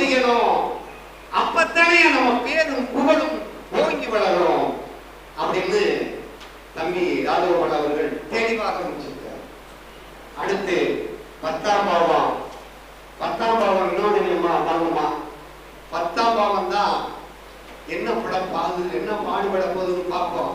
செய்யணும் அப்பத்தானே நம்ம பேரும் புகழும் ஓங்கி வளரும் அப்படின்னு தம்பி ராஜகோபால் அவர்கள் தெளிவாக முடிச்சிருக்கார். அடுத்து பத்தாம் பாவம். பத்தாம் பாவம் இன்னொன்று தெரியுமா பாவமா? பத்தாம் பாவம் தான் என்ன படம் பாகுது என்ன பாடுபட போகுதுன்னு பார்ப்போம்.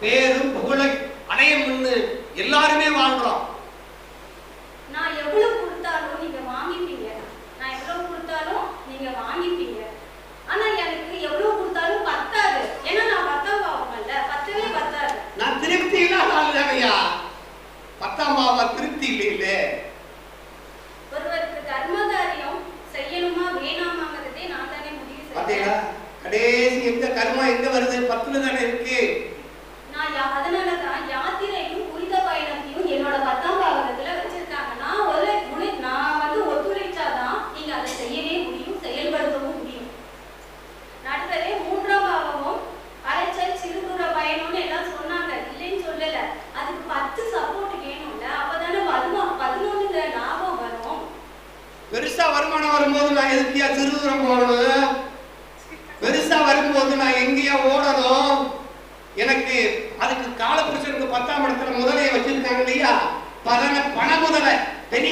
பேரும் புகழை அடைய முன்னு எல்லாருமே வாழ்கிறோம்.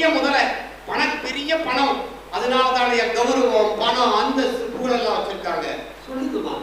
பெரிய முதல்ல பண பெரிய பணம். அதனால தானே கௌரவம் பணம் அந்த புகழெல்லாம் வச்சிருக்காங்க. சொல்லுதுமா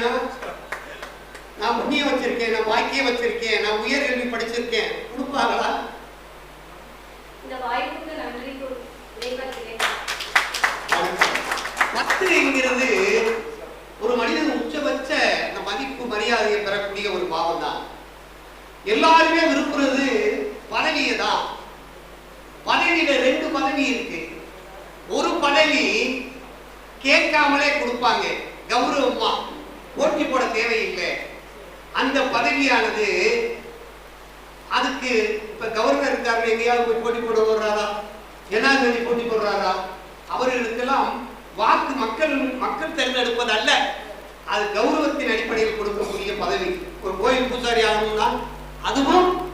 வச்சிருக்கேனா? நான் புண்ணியம் வச்சிருக்கேன் நான் வாய்க்கியம் வச்சிருக்கேன் நான் உயர்கல்வி படிச்சிருக்கேன். கொடுப்பாங்களா? பத்துங்கிறது ஒரு மனிதன் உச்சபட்ச மதிப்பு மரியாதையை பெறக்கூடிய ஒரு பாவம் தான் எல்லாருமே விரும்புறது பதவியை தான் பதவியில ரெண்டு பதவி இருக்கு. ஒரு பதவி கேட்காமலே கொடுப்பாங்க கௌரவமா. போட்டி போட தேவையில்லை. அந்த பதவியானது அதுக்கு இப்ப கவர்னர் இருக்காரு எங்கேயாவது போய் போட்டி போட வர்றாரா? ஜனாதிபதி போட்டி போடுறாரா? அவர்களுக்கெல்லாம் வாக்கு மக்கள் மக்கள் தேர்ந்தெடுப்பது அல்ல. அது கௌரவத்தின் அடிப்படையில் கொடுக்கக்கூடிய பதவி. ஒரு கோயில் பூசாரி ஆகணும்னா அதுவும்